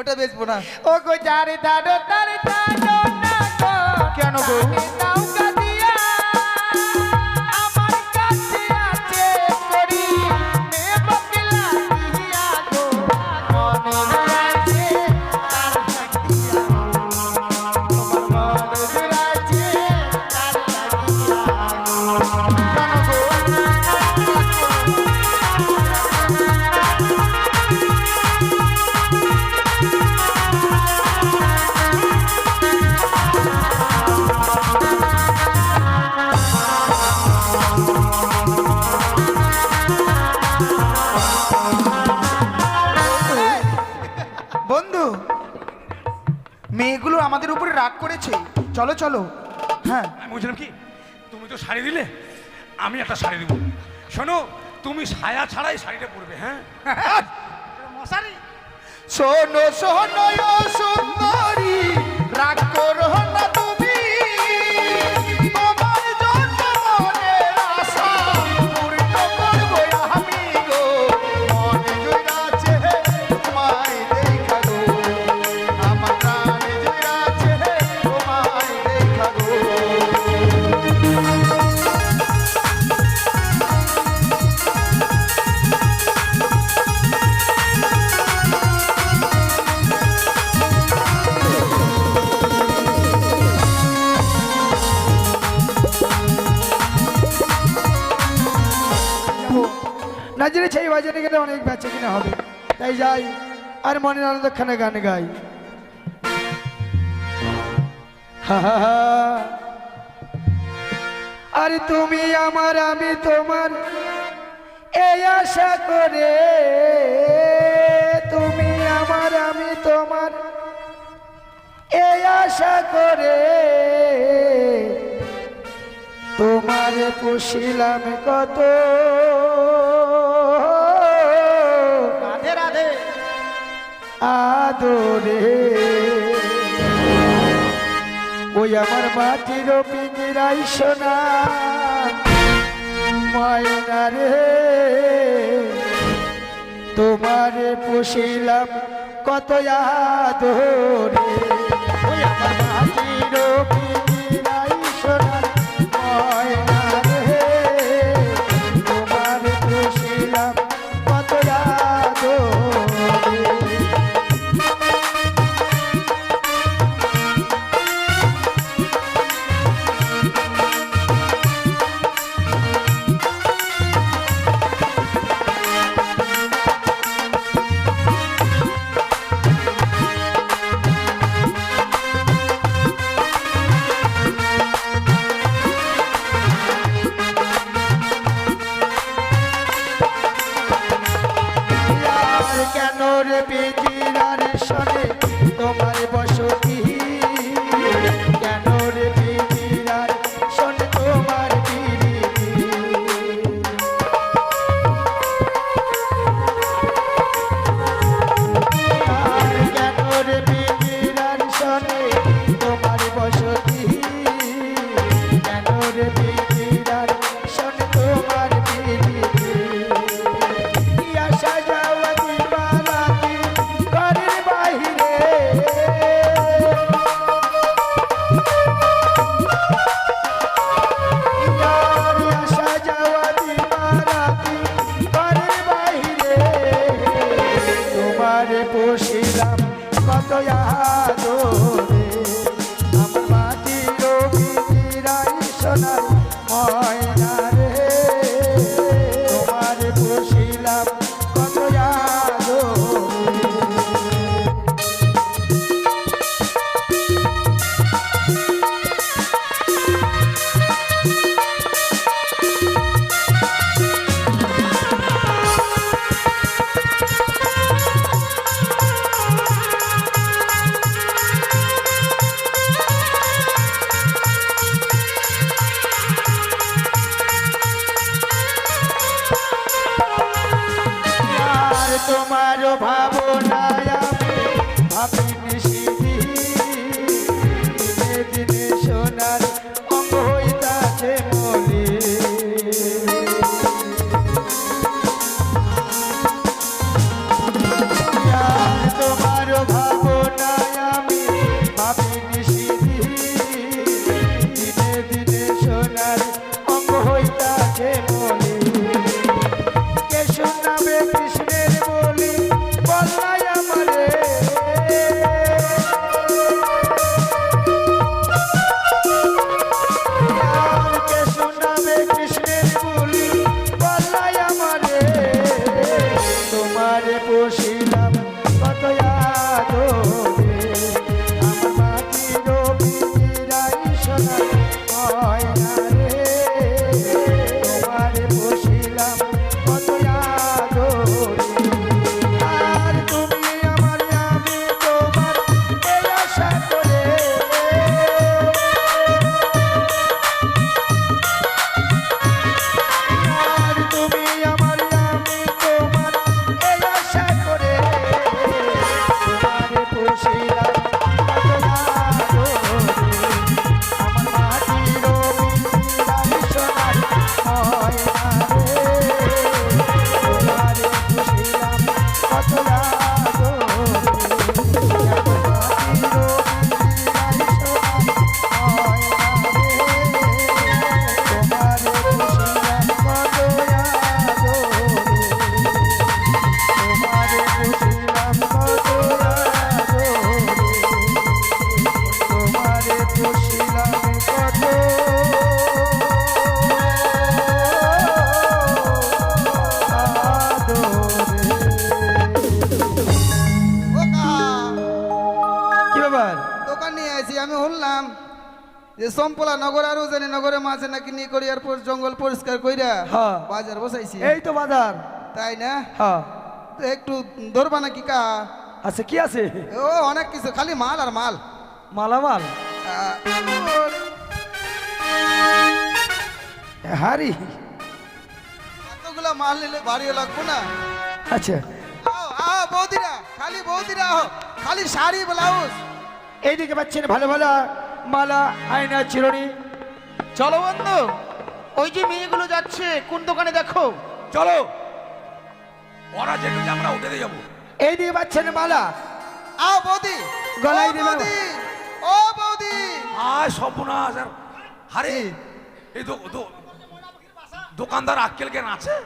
ওটা বেচবো না ও গো যারে দাদো তারে দাদো না কেন গো? বন্ধু মেয়েগুলো আমাদের উপরে রাগ করেছে। চলো চলো। হ্যাঁ। আমি বলছিলাম কি তুমি তো শাড়ি দিলে আমি একটা শাড়ি দেবো। শোনো তুমি সায়া ছাড়াই শাড়িটা পরবে হ্যাঁ? মশারি। শোনো শোনো সুন্দরী রাগ করো না গেলে অনেক বেচে কিনা হবে। তাই যাই, আর মনের আনন্দখানে গান গাই। আর তুমি আমার, আমি তোমার, এই আশা করে। তুমি আমার, আমি তোমার, এই আশা করে। তোমার পুষিলাম কত আদরে ওই আমার মাটির পিঞ্জিরাই সোনা, মায়না রে। তোমারে পুষিলাম কত আদরে। ওই আমার মাটির তোমারে জঙ্গল পরিষ্কার কইরা হ্যাঁ। বাজার বসাইছি। এই তো বাজার। তাই না? হ্যাঁ। তো একটু ধরবা নাকি কা? আচ্ছা কি আছে? ও অনেক কিছু খালি মাল আর মাল। মালামাল? আহ, হারি। এতগুলা মাল নিলে বাড়িও লাগবো না। আচ্ছা। আও বৌদিরা খালি বৌদিরা খালি শাড়ি ব্লাউজ। এইদিকে পাচ্ছেন ভালো ভালো মালা আয়না চিরুনি চলো বন্ধু। ওই যে মেয়েগুলো যাচ্ছে কোন দোকানে দেখো? চলো। ওরা যেটা আমরা উঠে দিয়ে যাব। এইদিকে পাচ্ছেন মালা। আও বৌদি গলায় ও দিলাম। বৌদি ও বৌদি। আয় সর্বনাশ আর হারে এই দো- দো- দোকানদার আক্কেল কেন আছে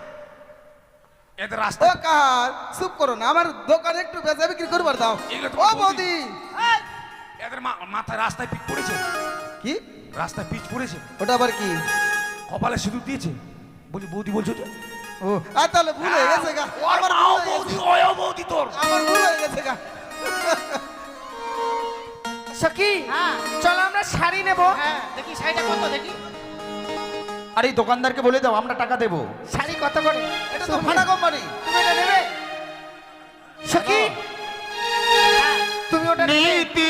এদের ও রাস্তা কাহার চুপ করো না আমার দোকানে একটু বেচা বিক্রি করবার দাও। এগুলো ও তোমার বৌদি এদের মা- মাথায় রাস্তায় পিচ পড়েছে? কি? রাস্তায় পিচ পড়েছে? ওটা আবার কি? কপালে সিঁদুর দিয়েছে? বলছি বৌদি বলছো যে ও আর তাহলে ভুল গেছে গা। আমার মাও বৌদি গেছে। বৌদি তোর। আমার ভুল গেছে গা। সখি হ্যাঁ। চলো আমরা শাড়ি নেব। হ্যাঁ দেখি শাড়িটা কত দেখি। আর দোকানদারকে বলে দাও আমরা টাকা দেবো। শাড়ি কত করে? এটা তো কোম্পানি। তুমি এটা নেবে? সখি হ্যাঁ, তুমি ওটা নীতি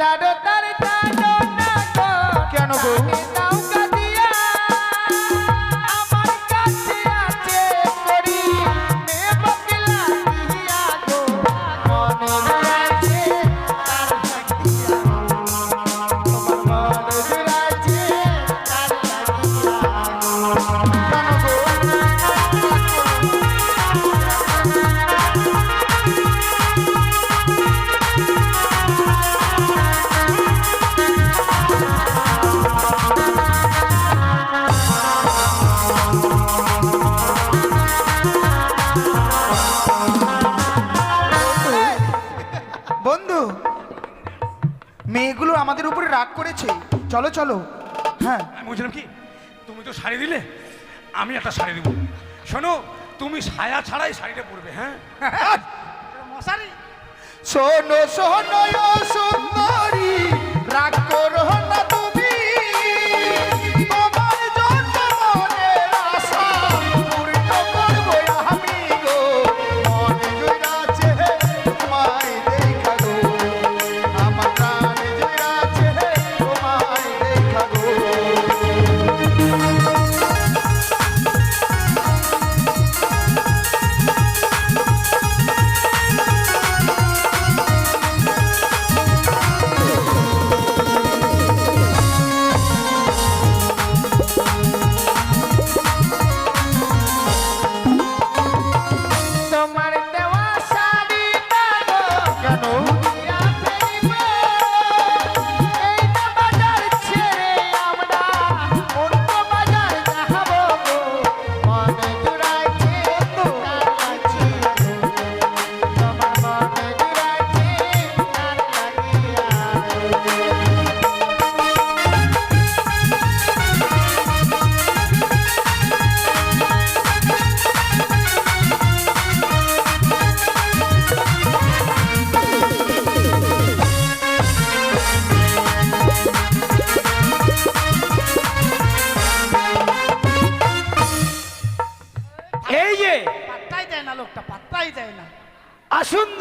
গো চলো। হ্যাঁ। আমি বলছিলাম কি তুমি তো শাড়ি দিলে আমি একটা শাড়ি দিব। শোনো তুমি সায়া ছাড়াই শাড়িটা পরবে হ্যাঁ? মশারি। শোনো শোনো সুন্দরী রাগ করো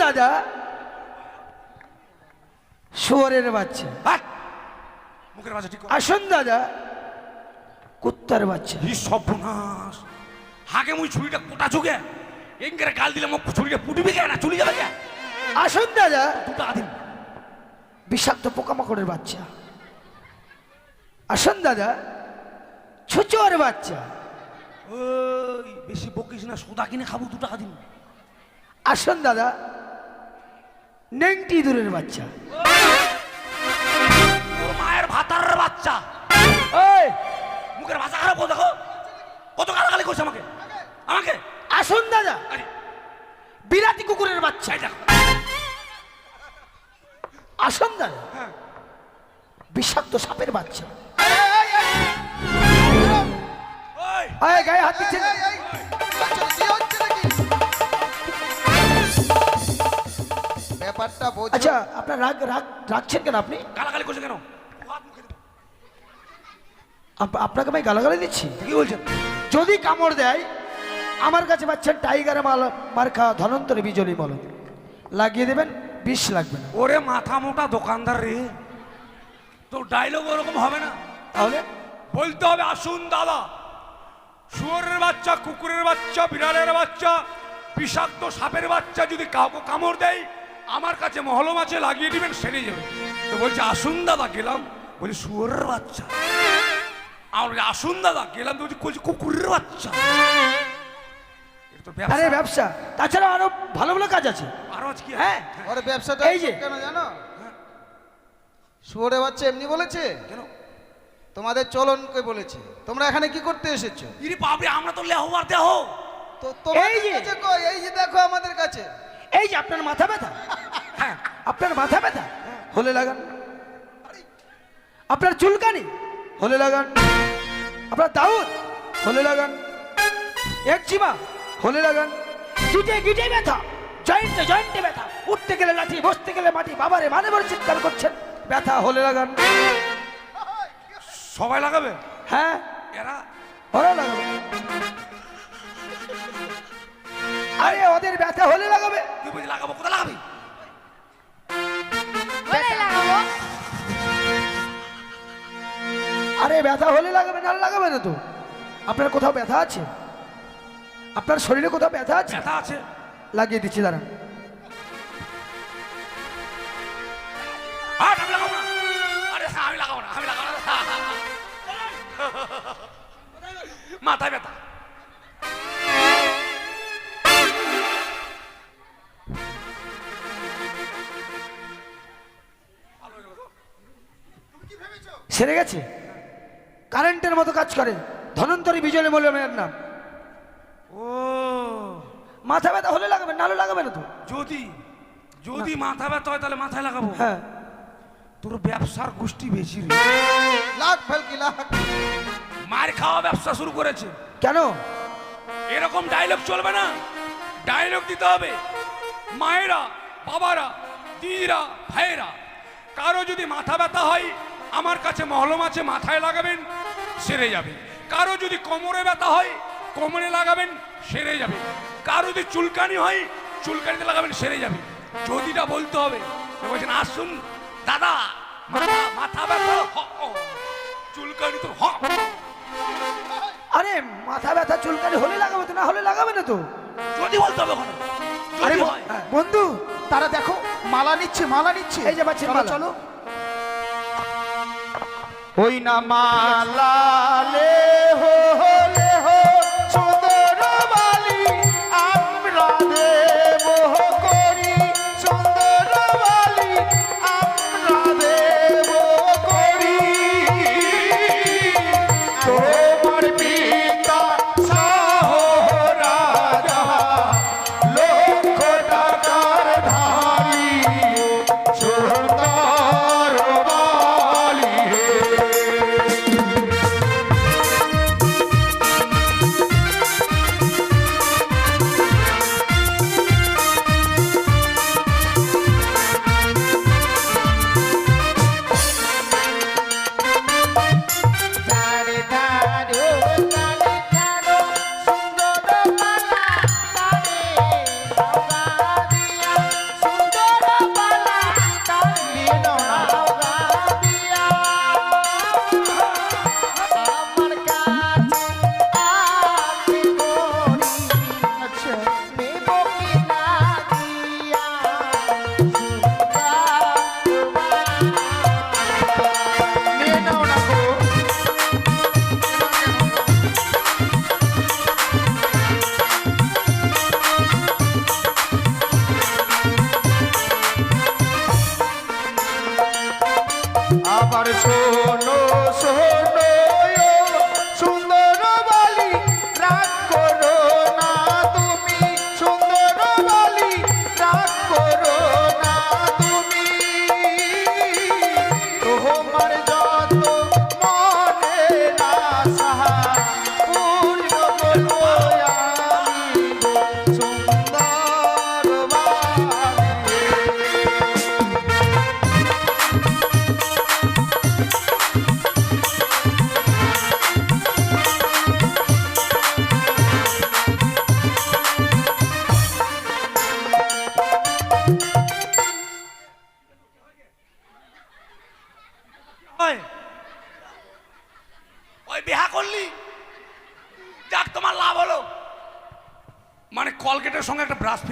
দাদা শুয়ারের বাচ্চা! মুখের ঠিক আসুন দাদা কুত্তার বাচ্চা। সর্বনাশ। হাগে মুই ছুরিটা কোটা চোখে এঙ্কারে গাল দিলে মোক ছুরিটা পুটিবে কে না চলে যাবে আসুন দাদা দুটা দিন বিষাক্ত পোকামাকড়ের বাচ্চা। আসুন দাদা ছুচোর বাচ্চা। ওই বেশি বকিস না সোদা কিনে খাব দু টাকা দিন আসুন দাদা। নেংটি দূরের বাচ্চা। মায়ের ভাতার বাচ্চা। মুখের ভাষা খারাপ দেখো। কত গালাগালি করছে আমাকে? আমাকে? আসুন দাদা। আরে। বিরাটি কুকুরের বাচ্চা। আসুন দাদা। বিষাক্ত সাপের বাচ্চা। গায়ে হাত দিচ্ছেন। বোঝো আচ্ছা আপনার রাগ রাগ রাখছেন কেন আপনি? গালাগালি করছে কেন? আপনাকে আমি গালাগালি দিচ্ছি? কি বলছেন? যদি কামড় দেয় আমার কাছে পাচ্ছেন টাইগার মাল মার্কা ধনন্তরী বিজলি মলম লাগিয়ে দেবেন বিষ লাগবে না। ওরে মাথা মোটা দোকানদার রে। তো ডায়লগ ওরকম হবে না। তাহলে? বলতে হবে আসুন দাদা। শুয়োরের বাচ্চা কুকুরের বাচ্চা বিড়ালের বাচ্চা বিষাক্ত সাপের বাচ্চা যদি কাউকে কামড় দেয় আমার কাছে মহল মাছে লাগিয়ে দিবেন সেরে যাবে। তো বলছে আসুন দাদা গেলাম। বলি শুয়োরের বাচ্চা। আমার বলছে, আসুন দাদা গেলাম। তো বলছি বলছি কুকুরের বাচ্চা? আরে ব্যবসা। তাছাড়া আরও ভালো ভালো কাজ আছে। আরও আজ কি হ্যাঁ। ওর ব্যবসাটা এই যে। কেন জানো? শুয়োরে বাচ্চা এমনি বলেছে? কেন? তোমাদের চলনকে বলেছে? তোমরা এখানে কি করতে এসেছ? ইরি বাবরে আমরা তো লেহ আর দেহ। তো তোমাদের এই যে। কাছে কই? এই যে দেখো আমাদের কাছে। এই যে আপনার মাথা ব্যথা? হ্যাঁ আপনার মাথা ব্যথা? হলে লাগান। আপনার চুলকানি? হলে লাগান। আপনার দাউদ? হলে লাগান। একজিমা হলে লাগান। গিটে গিটে ব্যথা জয়েন্টে জয়েন্টে ব্যথা উঠতে গেলে লাঠি বসতে গেলে মাটি বাবারে মানে বলে চিৎকার করছেন। ব্যথা হলে লাগান। সবাই লাগাবে? হ্যাঁ। এরা? ওরা লাগাবে। আরে ওদের ব্যথা হলে লাগাবে। তুই বলছি লাগাবো কোথায় লাগাবি? আরে ব্যথা হলে লাগাবে না লাগাবে না তো। আপনার কোথাও ব্যথা আছে? আপনার শরীরে কোথাও ব্যথা আছে? ব্যথা আছে। লাগিয়ে দিচ্ছি দাঁড়ান। মাথায় আমি সেরে গেছে? কারেন্টের মতো কাজ করে। ধনন্তরী বিজয় বলে মেয়ের নাম। ও। মাথা ব্যথা হলে লাগাবে নাহলে লাগাবে না তো? যদি যদি মাথা ব্যথা হয় তাহলে মাথায় লাগাবো। হ্যাঁ। তোর ব্যবসার গোষ্ঠী বেশি রে। লাখ ফেলকি লাখ। মার খাওয়া ব্যবসা শুরু করেছে। কেন? এরকম ডায়লগ চলবে না। ডায়লগ দিতে হবে। মায়েরা বাবারা দিদিরা ভাইয়েরা কারও যদি মাথা ব্যথা হয় আমার কাছে মহলম আছে মাথায় লাগাবেন সেরে যাবে। কারও যদি কোমরে ব্যথা হয় কোমরে লাগাবেন সেরে যাবে। কারও যদি চুলকানি হয় চুলকানিতে লাগাবেন সেরে যাবে। যদিটা বলতে হবে। বলছেন আসুন দাদা মাথা মাথা ব্যথা। চুলকানি তো হ। আরে মাথা ব্যথা চুলকানি হলে লাগাবে তো না হলে লাগাবে না তো? যদি বলতে হবে ওখানে। আরে বন্ধু তারা দেখো মালা নিচ্ছে মালা নিচ্ছে। এই যে বাচ্চার চলো, ওই না মালালে হো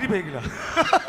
সঙ্গে একটা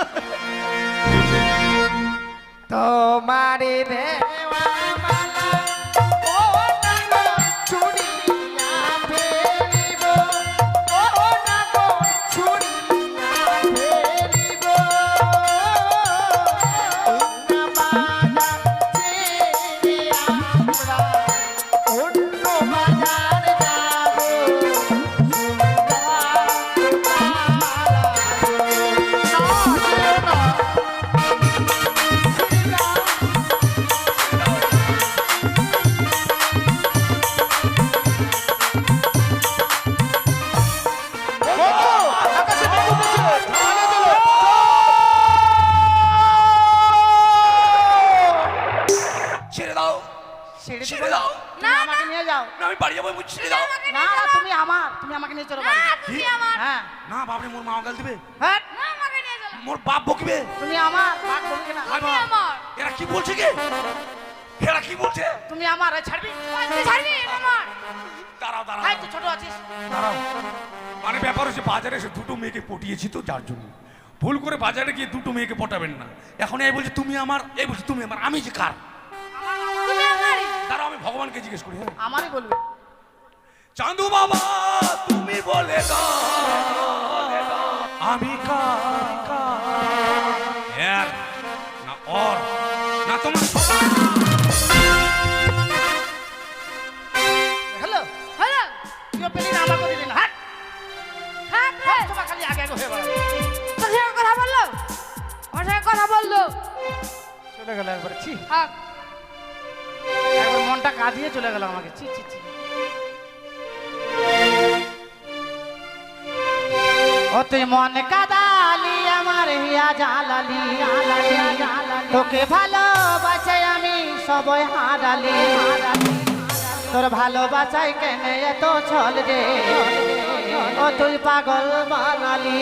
এরা কি বলছে কি? এরা কি বলছে? তুমি আমার এই ছাড়বি? দাঁড়াও দাঁড়াও। তুই ছোট আছিস। দাঁড়াও। মানে ব্যাপার হচ্ছে বাজারে এসে দুটো মেয়েকে পটিয়েছি তো যার জন্য। ভুল করে বাজারে গিয়ে দুটো মেয়েকে পটাবেন না। এখন এই বলছে তুমি আমার এই বলছে তুমি আমার আমি যে কার? দাঁড়াও আমি ভগবানকে জিজ্ঞেস করি হ্যাঁ। আমারই বলবে। চাঁদু বাবা তুমি বলে দাও। আমি কার? চলে গেল একবার ছি। একবার মনটা কাঁদিয়ে চলে গেল আমাকে ছি ছি ছি। ও তুই মন কাদালি আমার হিয়া জালালি তোকে ভালোবাসে আমি সবই হারালি। তোর ভালোবাসায় কেন এত ছল রে ও তুই পাগল বানালি